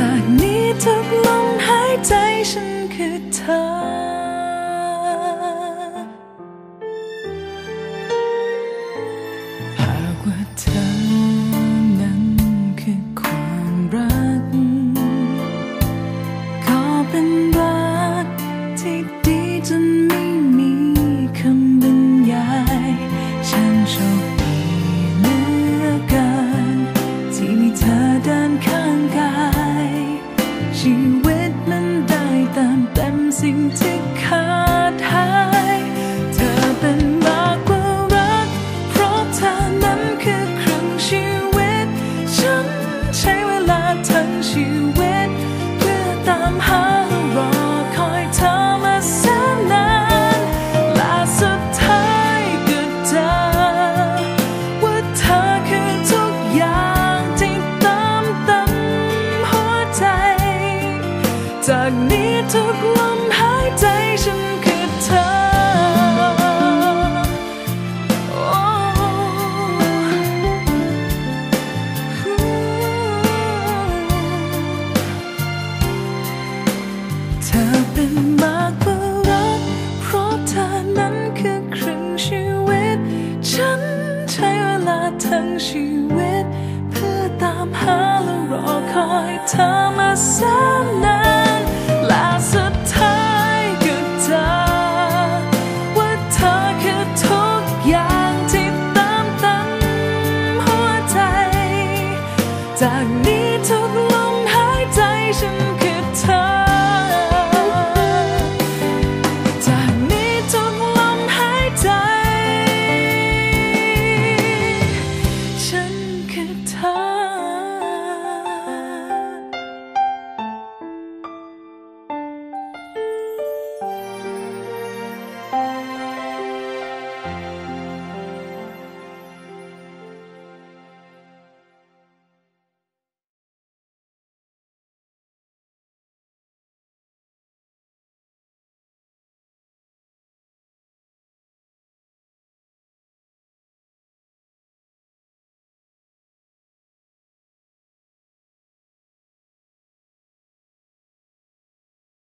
I need to วิตมันได้ตามเต็มสิ่งที่เคย เธอมาแสนนานและสุดท้ายก็เจอว่าเธอคือทุกอย่างที่ตามตันหัวใจจาก